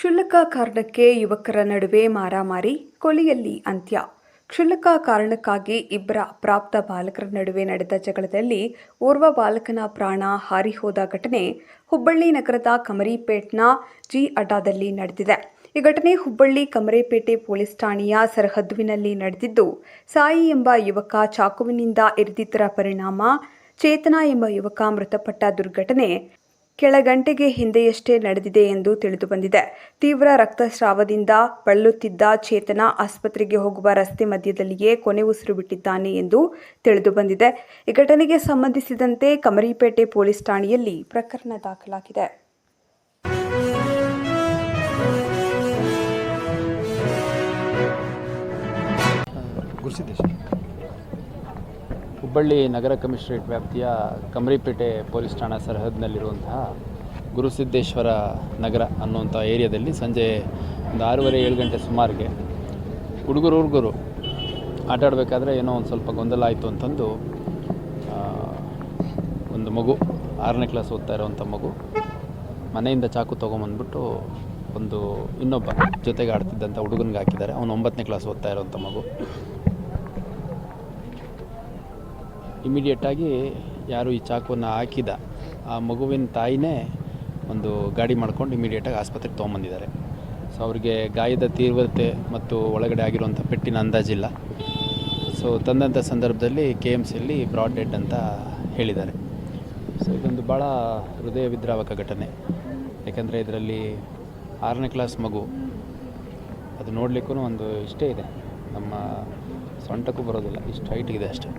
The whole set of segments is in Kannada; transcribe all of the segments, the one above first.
ಕ್ಷುಲ್ಲಕ ಕಾರಣಕ್ಕೆ ಯುವಕರ ನಡುವೆ ಮಾರಾಮಾರಿ, ಕೊಲೆಯಲ್ಲಿ ಅಂತ್ಯ. ಕ್ಷುಲ್ಲಕ ಕಾರಣಕ್ಕಾಗಿ ಇಬ್ಬರ ಪ್ರಾಪ್ತ ಬಾಲಕರ ನಡುವೆ ನಡೆದ ಜಗಳದಲ್ಲಿ ಓರ್ವ ಬಾಲಕನ ಪ್ರಾಣ ಹಾರಿಹೋದ ಘಟನೆ ಹುಬ್ಬಳ್ಳಿ ನಗರದ ಕಮರಿಪೇಟ್ನ ಜಿ ಅಡ್ಡಾದಲ್ಲಿ ನಡೆದಿದೆ. ಈ ಘಟನೆ ಹುಬ್ಬಳ್ಳಿ ಕಮರೇಪೇಟೆ ಪೊಲೀಸ್ ಠಾಣೆಯ ಸರಹದ್ದುವಿನಲ್ಲಿ ನಡೆದಿದ್ದು, ಸಾಯಿ ಎಂಬ ಯುವಕ ಚಾಕುವಿನಿಂದ ಇರಿದಿದ್ದರ ಪರಿಣಾಮ ಚೇತನ ಎಂಬ ಯುವಕ ಮೃತಪಟ್ಟ ದುರ್ಘಟನೆ ಕೆಲ ಗಂಟೆಗೆ ಹಿಂದೆಯಷ್ಟೇ ನಡೆದಿದೆ ಎಂದು ತಿಳಿದುಬಂದಿದೆ ತೀವ್ರ ರಕ್ತಸ್ರಾವದಿಂದ ಬಳಲುತ್ತಿದ್ದ ಚೇತನ ಆಸ್ಪತ್ರೆಗೆ ಹೋಗುವ ರಸ್ತೆ ಮಧ್ಯದಲ್ಲಿಯೇ ಕೊನೆ ಉಸಿರು ಬಿಟ್ಟಿದ್ದಾನೆ ಎಂದು ತಿಳಿದುಬಂದಿದೆ ಈ ಘಟನೆಗೆ ಸಂಬಂಧಿಸಿದಂತೆ ಕಮರಿಪೇಟೆ ಪೊಲೀಸ್ ಠಾಣೆಯಲ್ಲಿ ಪ್ರಕರಣ ದಾಖಲಾಗಿದೆ. ಹುಬ್ಬಳ್ಳಿ ನಗರ ಕಮಿಷನರೇಟ್ ವ್ಯಾಪ್ತಿಯ ಕಮರಿಪೇಟೆ ಪೊಲೀಸ್ ಠಾಣಾ ಸರಹದ್ನಲ್ಲಿರುವಂತಹ ಗುರುಸಿದ್ದೇಶ್ವರ ನಗರ ಅನ್ನುವಂಥ ಏರಿಯಾದಲ್ಲಿ ಸಂಜೆ ಒಂದು ಆರೂವರೆ, ಏಳು ಗಂಟೆ ಸುಮಾರಿಗೆ ಹುಡುಗರು ಹುಡುಗರು ಆಟ ಆಡಬೇಕಾದ್ರೆ ಏನೋ ಒಂದು ಸ್ವಲ್ಪ ಗೊಂದಲ ಆಯಿತು ಅಂತಂದು ಒಂದು ಮಗು, ಆರನೇ ಕ್ಲಾಸ್ ಓದ್ತಾ ಇರೋವಂಥ ಮಗು ಮನೆಯಿಂದ ಚಾಕು ತೊಗೊಂಬಂದ್ಬಿಟ್ಟು ಒಂದು ಇನ್ನೊಬ್ಬ ಜೊತೆಗೆ ಆಡ್ತಿದ್ದಂಥ ಹುಡುಗನಿಗೆ ಹಾಕಿದ್ದಾರೆ. ಅವನು ಒಂಬತ್ತನೇ ಕ್ಲಾಸ್ ಓದ್ತಾ ಇರೋವಂಥ ಮಗು. ಇಮಿಡಿಯೇಟಾಗಿ ಯಾರು ಈ ಚಾಕುವನ್ನು ಹಾಕಿದ ಆ ಮಗುವಿನ ತಾಯಿನೇ ಒಂದು ಗಾಡಿ ಮಾಡ್ಕೊಂಡು ಇಮಿಡಿಯೇಟಾಗಿ ಆಸ್ಪತ್ರೆಗೆ ತೊಗೊಂಬಂದಿದ್ದಾರೆ. ಸೊ ಅವರಿಗೆ ಗಾಯದ ತೀವ್ರತೆ ಮತ್ತು ಒಳಗಡೆ ಆಗಿರುವಂಥ ಪೆಟ್ಟಿನ ಅಂದಾಜಿಲ್ಲ. ಸೊ ತಂದಂಥ ಸಂದರ್ಭದಲ್ಲಿ ಕೆ ಎಂ ಸಿಯಲ್ಲಿ ಬ್ರಾಡ್ ಡೆಡ್ ಅಂತ ಹೇಳಿದ್ದಾರೆ. ಸೊ ಇದೊಂದು ಭಾಳ ಹೃದಯ ವಿದ್ರಾವಕ ಘಟನೆ. ಯಾಕಂದರೆ ಇದರಲ್ಲಿ ಆರನೇ ಕ್ಲಾಸ್ ಮಗು, ಅದು ನೋಡಲಿಕ್ಕೂ ಒಂದು ಇಷ್ಟೇ ಇದೆ. ನಮ್ಮ ಸೊಂಟಕ್ಕೂ ಬರೋದಿಲ್ಲ, ಇಷ್ಟು ಹೈಟ್ ಇದೆ ಅಷ್ಟೇ.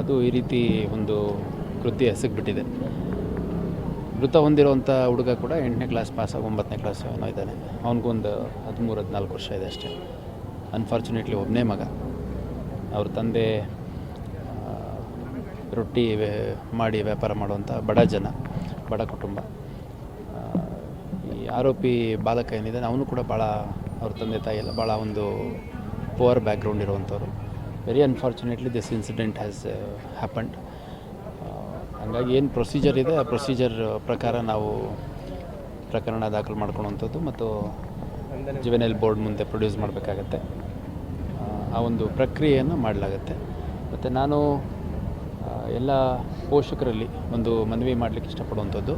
ಅದು ಈ ರೀತಿ ಒಂದು ಕೃತಿ ಎಸಗಿಬಿಟ್ಟಿದೆ. ಮೃತ ಹೊಂದಿರುವಂಥ ಹುಡುಗ ಕೂಡ ಎಂಟನೇ ಕ್ಲಾಸ್ ಪಾಸ್ ಪಾಸಾಗಿ ಒಂಬತ್ತನೇ ಕ್ಲಾಸ್ ಏನೋ ಇದ್ದಾನೆ. ಅವನಿಗೊಂದು ಹದಿಮೂರು, ಹದಿನಾಲ್ಕು ವರ್ಷ ಇದೆ ಅಷ್ಟೇ. ಅನ್ಫಾರ್ಚುನೇಟ್ಲಿ ಒಬ್ಬನೇ ಮಗ. ಅವ್ರ ತಂದೆ ರೊಟ್ಟಿ ಮಾಡಿ ವ್ಯಾಪಾರ ಮಾಡುವಂಥ ಬಡ ಜನ, ಬಡ ಕುಟುಂಬ. ಈ ಆರೋಪಿ ಬಾಲಕ ಏನಿದ್ದಾನೆ, ಅವನು ಕೂಡ ಭಾಳ ಅವ್ರ ತಂದೆ ತಾಯಿ ಎಲ್ಲ ಭಾಳ ಒಂದು poor background ಇರುವಂಥವ್ರು very unfortunately this incident has happened ಹಂಗಾಗಿ ಏನು ಪ್ರೊಸೀಜರ್ ಇದೆ, ಆ ಪ್ರೊಸೀಜರ್ ಪ್ರಕಾರ ನಾವು ಪ್ರಕರಣ ದಾಖಲು ಮಾಡ್ಕೊಳ್ಳುವಂಥದ್ದು ಮತ್ತು ಜುವೆನೈಲ್ ಬೋರ್ಡ್ ಮುಂದೆ ಪ್ರೊಡ್ಯೂಸ್ ಮಾಡಬೇಕಾಗತ್ತೆ. ಆ ಒಂದು ಪ್ರಕ್ರಿಯೆಯನ್ನು ಮಾಡಲಾಗತ್ತೆ. ಮತ್ತು ನಾನು ಎಲ್ಲ ಪೋಷಕರಲ್ಲಿ ಒಂದು ಮನವಿ ಮಾಡಲಿಕ್ಕೆ ಇಷ್ಟಪಡುವಂಥದ್ದು.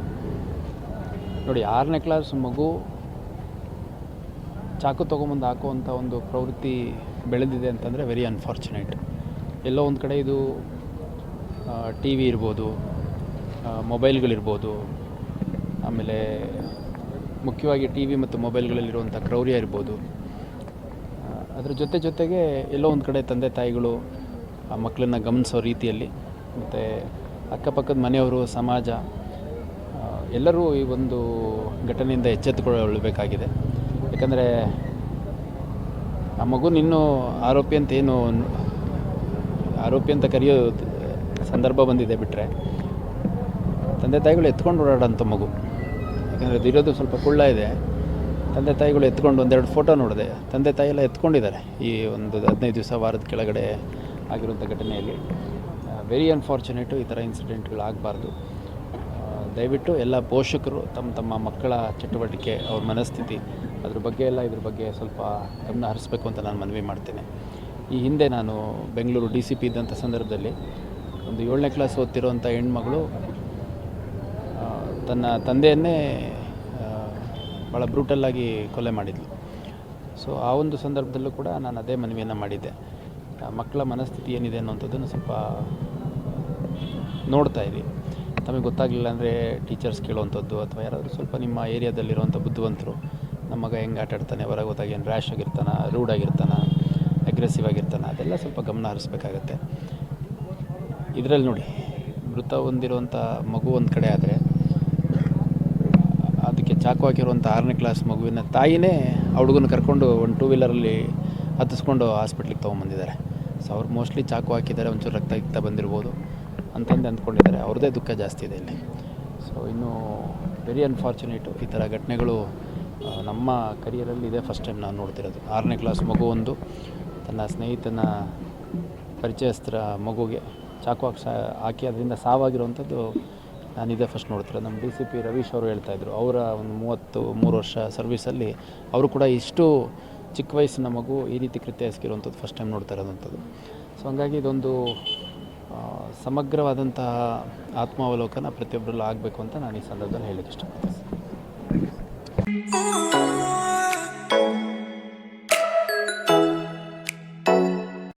ನೋಡಿ, ಆರನೇ ಕ್ಲಾಸ್ ಮಗು ಚಾಕು ತೊಗೊಂಬಂದು ಹಾಕುವಂಥ ಒಂದು ಪ್ರವೃತ್ತಿ ಬೆಳೆದಿದೆ ಅಂತಂದರೆ ವೆರಿ ಅನ್ಫಾರ್ಚುನೇಟ್ ಎಲ್ಲೋ ಒಂದು ಕಡೆ ಇದು ಟಿ ವಿ ಇರ್ಬೋದು ಮೊಬೈಲ್ಗಳಿರ್ಬೋದು ಆಮೇಲೆ ಮುಖ್ಯವಾಗಿ ಟಿ ವಿ ಮತ್ತು ಮೊಬೈಲ್ಗಳಲ್ಲಿರುವಂಥ ಕ್ರೌರ್ಯ ಇರ್ಬೋದು. ಅದ್ರ ಜೊತೆ ಜೊತೆಗೆ ಎಲ್ಲೋ ಒಂದು ಕಡೆ ತಂದೆ ತಾಯಿಗಳು, ಆ, ಮಕ್ಕಳನ್ನ ಗಮನಿಸೋ ರೀತಿಯಲ್ಲಿ, ಮತ್ತು ಅಕ್ಕಪಕ್ಕದ ಮನೆಯವರು, ಸಮಾಜ ಎಲ್ಲರೂ ಈ ಒಂದು ಘಟನೆಯಿಂದ ಎಚ್ಚೆತ್ತುಕೊಳ್ಳಬೇಕಾಗಿದೆ. ಯಾಕಂದರೆ ಆ ಮಗು ಇನ್ನೂ ಆರೋಪಿ ಅಂತ ಏನು ಆರೋಪಿ ಅಂತ ಕರೆಯೋ ಸಂದರ್ಭ ಬಂದಿದೆ ಬಿಟ್ಟರೆ ತಂದೆ ತಾಯಿಗಳು ಎತ್ಕೊಂಡು ಓಡಾಡೋಂಥ ಮಗು. ಯಾಕಂದರೆ ಇರೋದು ಸ್ವಲ್ಪ ಕುಳ್ಳ ಇದೆ. ತಂದೆ ತಾಯಿಗಳು ಎತ್ಕೊಂಡು ಒಂದೆರಡು ಫೋಟೋ ನೋಡಿದೆ. ತಂದೆ ತಾಯಿ ಎಲ್ಲ ಎತ್ಕೊಂಡಿದ್ದಾರೆ ಈ ಒಂದು ಹದಿನೈದು ದಿವಸ ವಾರದ ಕೆಳಗಡೆ ಆಗಿರುವಂಥ ಘಟನೆಯಲ್ಲಿ. ವೆರಿ ಅನ್ಫಾರ್ಚುನೇಟು ಈ ಥರ ಇನ್ಸಿಡೆಂಟ್ಗಳು ಆಗಬಾರ್ದು ದಯವಿಟ್ಟು ಎಲ್ಲ ಪೋಷಕರು, ತಮ್ಮ ತಮ್ಮ ಮಕ್ಕಳ ಚಟುವಟಿಕೆ, ಅವ್ರ ಮನಸ್ಥಿತಿ, ಅದ್ರ ಬಗ್ಗೆ ಎಲ್ಲ ಇದ್ರ ಬಗ್ಗೆ ಸ್ವಲ್ಪ ಗಮನ ಹರಿಸ್ಬೇಕು ಅಂತ ನಾನು ಮನವಿ ಮಾಡ್ತೇನೆ. ಈ ಹಿಂದೆ ನಾನು ಬೆಂಗಳೂರು ಡಿ ಸಿ ಪಿ ಇದ್ದಂಥ ಸಂದರ್ಭದಲ್ಲಿ ಒಂದು ಏಳನೇ ಕ್ಲಾಸ್ ಓದ್ತಿರುವಂಥ ಹೆಣ್ಮಗಳು ತನ್ನ ತಂದೆಯನ್ನೇ ಭಾಳ ಬ್ರೂಟಲ್ಲಾಗಿ ಕೊಲೆ ಮಾಡಿದ್ಲು. ಸೊ ಆ ಒಂದು ಸಂದರ್ಭದಲ್ಲೂ ಕೂಡ ನಾನು ಅದೇ ಮನವಿಯನ್ನು ಮಾಡಿದ್ದೆ. ಮಕ್ಕಳ ಮನಸ್ಥಿತಿ ಏನಿದೆ ಅನ್ನೋಂಥದ್ದನ್ನು ಸ್ವಲ್ಪ ನೋಡ್ತಾ ಇರಿ. ತಮಗೆ ಗೊತ್ತಾಗಲಿಲ್ಲ ಅಂದರೆ ಟೀಚರ್ಸ್ ಕೇಳುವಂಥದ್ದು ಅಥವಾ ಯಾರಾದರೂ ಸ್ವಲ್ಪ ನಿಮ್ಮ ಏರಿಯಾದಲ್ಲಿರುವಂಥ ಬುದ್ಧಿವಂತರು, ನಮ್ಮ ಮಗ ಹೆಂಗೆ ಆಟ ಆಡ್ತಾನೆ, ಹೊರಗೆ ಹೋದಾಗ ಏನು ರ್ಯಾಶ್ ಆಗಿರ್ತಾನ ರೂಡ್ ಆಗಿರ್ತಾನ ಅಗ್ರೆಸಿವ್ ಆಗಿರ್ತಾನ? ಅದೆಲ್ಲ ಸ್ವಲ್ಪ ಗಮನ ಹರಿಸ್ಬೇಕಾಗತ್ತೆ. ಇದರಲ್ಲಿ ನೋಡಿ, ಮೃತ ಹೊಂದಿರುವಂಥ ಮಗು ಒಂದು ಕಡೆ ಆದರೆ, ಅದಕ್ಕೆ ಚಾಕು ಹಾಕಿರುವಂಥ ಆರನೇ ಕ್ಲಾಸ್ ಮಗುವಿನ ತಾಯಿನೇ ಆ ಹುಡುಗನ ಕರ್ಕೊಂಡು ಒಂದು ಟೂ ವೀಲರಲ್ಲಿ ಹತ್ತಿಸ್ಕೊಂಡು ಹಾಸ್ಪಿಟ್ಲಿಗೆ ತೊಗೊಂಬಂದಿದ್ದಾರೆ. ಸೊ ಅವ್ರು ಮೋಸ್ಟ್ಲಿ ಚಾಕು ಹಾಕಿದ್ದಾರೆ, ಒಂಚೂರು ರಕ್ತ ಇಕ್ತ ಬಂದಿರ್ಬೋದು. ಅಂತಂದು ಅಂದ್ಕೊಂಡಿದ್ದಾರೆ. ಅವ್ರದ್ದೇ ದುಃಖ ಜಾಸ್ತಿ ಇದೆ ಇಲ್ಲಿ. ಸೊ ಇನ್ನೂ ವೆರಿ ಅನ್ಫಾರ್ಚುನೇಟು ಈ ಥರ ಘಟನೆಗಳು ನಮ್ಮ ಕರಿಯರಲ್ಲಿ ಇದೆ ಫಸ್ಟ್ ಟೈಮ್ ನಾನು ನೋಡ್ತಿರೋದು. ಆರನೇ ಕ್ಲಾಸ್ ಮಗುವೊಂದು ತನ್ನ ಸ್ನೇಹಿತನ ಪರಿಚಯಸ್ತ್ರ ಮಗುಗೆ ಚಾಕು ಹಾಕಿ ಹಾಕಿ ಅದರಿಂದ ಸಾವಾಗಿರುವಂಥದ್ದು ನಾನು ಇದೇ ಫಸ್ಟ್ ನೋಡ್ತಿರೋದು. ನಮ್ಮ ಡಿ ಸಿ ಪಿ ರವೀಶ್ ಅವರು ಹೇಳ್ತಾಯಿದ್ರು ಅವರ ಒಂದು ಮೂವತ್ತು, ಮೂರು ವರ್ಷ ಸರ್ವೀಸಲ್ಲಿ ಅವರು ಕೂಡ ಇಷ್ಟು ಚಿಕ್ಕ ವಯಸ್ಸಿನ ಮಗು ಈ ರೀತಿ ಕೃತ್ಯ ಎಸಗಿರುವಂಥದ್ದು ಫಸ್ಟ್ ಟೈಮ್ ನೋಡ್ತಾ ಇರೋದಂಥದ್ದು ಸೊ ಹಂಗಾಗಿ ಇದೊಂದು ಸಮಗ್ರವಾದಂತಹ ಆತ್ಮಾವಲೋಕನ ಪ್ರತಿಯೊಬ್ಬರಲ್ಲೂ ಆಗಬೇಕು ಅಂತ ನಾನು ಈ ಸಂದರ್ಭದಲ್ಲಿ ಹೇಳಕ್ಕೆ ಇಷ್ಟಪಡ್ತೀನಿ